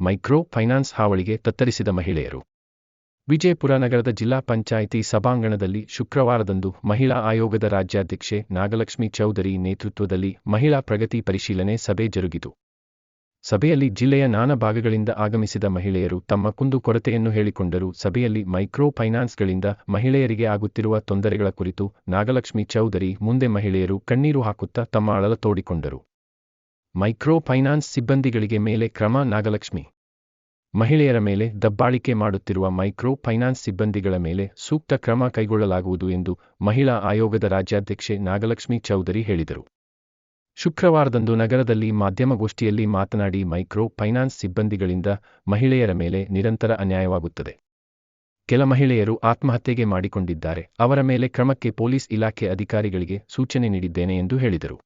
Micro finance ಹಾವಳಿಗೆ ತತ್ತರಿಸಿದ ಮಹಿಳೆಯರು. ವಿಜಯಪುರ ನಗರದ ಜಿಲ್ಲಾ ಪಂಚಾಯಿತಿ ಸಭಾಂಗಣದಲ್ಲಿ ಶುಕ್ರವಾರದಂದು ಮಹಿಳಾ ಆಯೋಗದ ರಾಜ್ಯಾಧ್ಯಕ್ಷೆ ನಾಗಲಕ್ಷ್ಮಿ ಚೌಧರಿ ನೇತೃತ್ವದಲ್ಲಿ ಮಹಿಳಾ ಪ್ರಗತಿ ಪರಿಶೀಲನೆ ಸಭೆ ಜರುಗಿತು. ಸಭೆಯಲ್ಲಿ ಜಿಲ್ಲೆಯ ನಾನಾ ಭಾಗಗಳಿಂದ ಆಗಮಿಸಿದ ಮಹಿಳೆಯರು ತಮ್ಮ ಕುಂದುಕೊರತೆಯನ್ನು ಹೇಳಿಕೊಂಡರು ಸಭೆಯಲ್ಲಿ ಮೈಕ್ರೋ ಫೈನಾನ್ಸ್ಗಳಿಂದ ಮಹಿಳೆಯರಿಗೆ ಆಗುತ್ತಿರುವ ತೊಂದರೆಗಳ ಕುರಿತು ನಾಗಲಕ್ಷ್ಮಿ ಚೌಧರಿ ಮುಂದೆ ಮಹಿಳೆಯರು ಕಣ್ಣೀರು ಹಾಕುತ್ತಾ ತಮ್ಮ ಅಳಲ ತೋಡಿಕೊಂಡರು. ಮೈಕ್ರೋ ಫೈನಾನ್ಸ್ ಸಿಬ್ಬಂದಿಗಳಿಗೆ ಮೇಲೆ ಕ್ರಮ ನಾಗಲಕ್ಷ್ಮಿ. ಮಹಿಳೆಯರ ಮೇಲೆ ದಬ್ಬಾಳಿಕೆ ಮಾಡುತ್ತಿರುವ ಮೈಕ್ರೋ ಫೈನಾನ್ಸ್ ಸಿಬ್ಬಂದಿಗಳ ಮೇಲೆ ಸೂಕ್ತ ಕ್ರಮ ಕೈಗೊಳ್ಳಲಾಗುವುದು ಎಂದು ಮಹಿಳಾ ಆಯೋಗದ ರಾಜ್ಯಾಧ್ಯಕ್ಷೆ ನಾಗಲಕ್ಷ್ಮಿ ಚೌಧರಿ ಹೇಳಿದರು. ಶುಕ್ರವಾರದಂದು ನಗರದಲ್ಲಿ ಮಾಧ್ಯಮಗೋಷ್ಠಿಯಲ್ಲಿ ಮಾತನಾಡಿ ಮೈಕ್ರೋ ಫೈನಾನ್ಸ್ ಸಿಬ್ಬಂದಿಗಳಿಂದ ಮಹಿಳೆಯರ ಮೇಲೆ ನಿರಂತರ ಅನ್ಯಾಯವಾಗುತ್ತದೆ. ಕೆಲ ಮಹಿಳೆಯರು ಆತ್ಮಹತ್ಯೆಗೆ ಮಾಡಿಕೊಂಡಿದ್ದಾರೆ. ಅವರ ಮೇಲೆ ಕ್ರಮಕ್ಕೆ ಪೊಲೀಸ್ ಇಲಾಖೆ ಅಧಿಕಾರಿಗಳಿಗೆ ಸೂಚನೆ ನೀಡಿದ್ದೇನೆ ಎಂದು ಹೇಳಿದರು.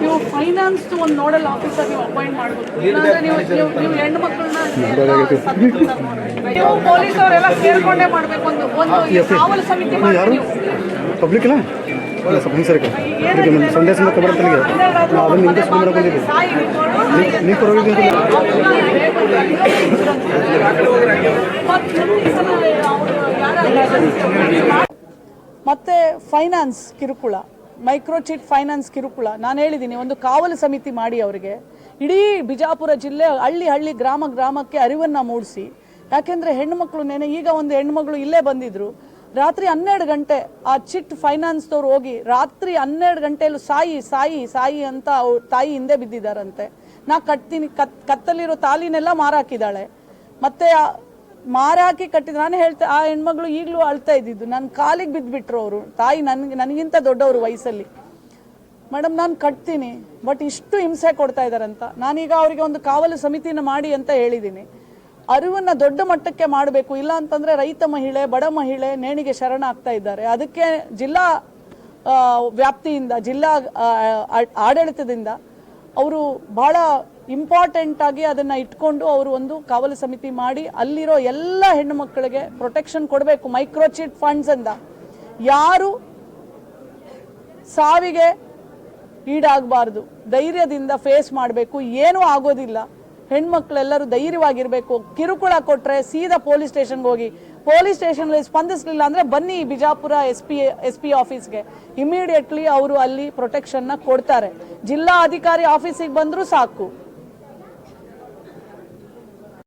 ನೀವು ಫೈನಾನ್ಸ್ ಒಂದು ನೋಡಲ್ ಆಫೀಸರ್ ನೀವು ಅಪಾಯಿಂಟ್ ಮಾಡಬೇಕು ನೀವು ಹೆಣ್ಣು ಮಕ್ಕಳನ್ನ ನೀವು ಪೊಲೀಸ್ ಅವರೆಲ್ಲ ಸೇರ್ಕೊಂಡೇ ಮಾಡ್ಬೇಕು. ಒಂದು ಒಂದು ಕಾವಲು ಸಮಿತಿ ಮಾಡಿ ಪಬ್ಲಿಕ್ ಇಲ್ಲ ಇಲ್ಲ ಸ್ವಲ್ಪ ಹಿಂಗೆ ಸರಿ. ಇದಕ್ಕೆ ನಮ್ಮ ಸಂದೇಶ ಅದನ್ನು ನೀವು ಪರವಾಗಿದ್ದೀನಿ ಮತ್ತೆ ಫೈನಾನ್ಸ್ ಕಿರುಕುಳ ಮೈಕ್ರೋಚಿಟ್ ಫೈನಾನ್ಸ್ ಕಿರುಕುಳ. ನಾನು ಹೇಳಿದ್ದೀನಿ ಒಂದು ಕಾವಲು ಸಮಿತಿ ಮಾಡಿ ಅವರಿಗೆ. ಇಡೀ ಬಿಜಾಪುರ ಜಿಲ್ಲೆ ಹಳ್ಳಿ ಹಳ್ಳಿ ಗ್ರಾಮ ಗ್ರಾಮಕ್ಕೆ ಅರಿವನ್ನು ಮೂಡಿಸಿ. ಯಾಕೆಂದರೆ ಹೆಣ್ಮಕ್ಳು ನೆನೆ, ಈಗ ಒಂದು ಹೆಣ್ಮಗಳು ಇಲ್ಲೇ ಬಂದಿದ್ರು. ರಾತ್ರಿ ಹನ್ನೆರಡು ಗಂಟೆ ಆ ಚಿಟ್ ಫೈನಾನ್ಸ್ದವ್ರು ಹೋಗಿ ರಾತ್ರಿ ಹನ್ನೆರಡು ಗಂಟೆಯಲ್ಲೂ ಸಾಯಿ ಸಾಯಿ ಸಾಯಿ ಅಂತ ಅವ್ರ ತಾಯಿ ಹಿಂದೆ ಬಿದ್ದಿದ್ದಾರಂತೆ. ನಾ ಕಟ್ತೀನಿ, ಕತ್, ಕತ್ತಲಿರೋ ತಾಲಿನೆಲ್ಲ ಮಾರಾಕಿದ್ದಾಳೆ. ಮತ್ತೆ ಮಾರಾಕಿ ಕಟ್ಟಿದ್ರು. ನಾನು ಹೇಳ್ತೆ, ಆ ಹೆಣ್ಮಗಳು ಈಗಲೂ ಅಳ್ತಾ ಇದ್ದಿದ್ದು. ನನ್ನ ಕಾಲಿಗೆ ಬಿದ್ದುಬಿಟ್ರು ಅವರು. ತಾಯಿ ನನಗೆ, ನನಗಿಂತ ದೊಡ್ಡವರು ವಯಸ್ಸಲ್ಲಿ. ಮೇಡಮ್ ನಾನು ಕಟ್ತೀನಿ, ಬಟ್ ಇಷ್ಟು ಹಿಂಸೆ ಕೊಡ್ತಾ ಇದ್ದಾರಂತ ನಾನೀಗ ಅವರಿಗೆ ಒಂದು ಕಾವಲು ಸಮಿತಿನ ಮಾಡಿ ಅಂತ ಹೇಳಿದ್ದೀನಿ ಅರಿವನ್ನ ದೊಡ್ಡ ಮಟ್ಟಕ್ಕೆ ಮಾಡಬೇಕು. ಇಲ್ಲ ಅಂತಂದ್ರೆ ರೈತ ಮಹಿಳೆ, ಬಡ ಮಹಿಳೆ ನೇಣಿಗೆ ಶರಣ ಆಗ್ತಾ ಇದ್ದಾರೆ. ಅದಕ್ಕೆ ಜಿಲ್ಲಾ ವ್ಯಾಪ್ತಿಯಿಂದ, ಜಿಲ್ಲಾ ಆಡಳಿತದಿಂದ ಅವರು ಬಹಳ ಇಂಪಾರ್ಟೆಂಟ್ ಆಗಿ ಅದನ್ನ ಇಟ್ಕೊಂಡು ಅವರು ಒಂದು ಕಾವಲು ಸಮಿತಿ ಮಾಡಿ ಅಲ್ಲಿರೋ ಎಲ್ಲ ಹೆಣ್ಣು ಮಕ್ಕಳಿಗೆ ಪ್ರೊಟೆಕ್ಷನ್ ಕೊಡಬೇಕು ಮೈಕ್ರೋಚಿಟ್ ಫಂಡ್ಸ್ ಅಂತ. ಯಾರು ಸಾವಿಗೆ ಈಡಾಗಬಾರ್ದು, ಧೈರ್ಯದಿಂದ ಫೇಸ್ ಮಾಡಬೇಕು, ಏನೂ ಆಗೋದಿಲ್ಲ. ಹೆಣ್ಮಕ್ಳೆಲ್ಲರೂ ಧೈರ್ಯವಾಗಿರಬೇಕು, ಕಿರುಕುಳ ಕೊಟ್ಟರೆ ಸೀದಾ ಪೊಲೀಸ್ ಸ್ಟೇಷನ್ಗೆ ಹೋಗಿ. ಪೊಲೀಸ್ ಸ್ಟೇಷನ್ಗೆ ಸ್ಪಂದಿಸಲಿಲ್ಲ ಅಂದರೆ ಬನ್ನಿ Bijapur S P S P ಆಫೀಸ್ಗೆ ಇಮಿಡಿಯೇಟ್ಲಿ ಅವರು ಅಲ್ಲಿ ಪ್ರೊಟೆಕ್ಷನ್ನ ಕೊಡ್ತಾರೆ. ಜಿಲ್ಲಾ ಅಧಿಕಾರಿ ಆಫೀಸಿಗೆ ಬಂದರೂ ಸಾಕು.